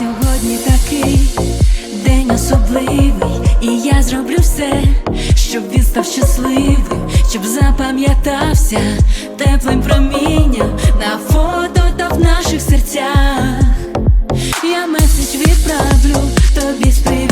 Сьогодні такий день особливий, і я зроблю все, щоб він став щасливим, щоб запам'ятався теплим промінням на фото та в наших серцях. Я меседж відправлю тобі з привітом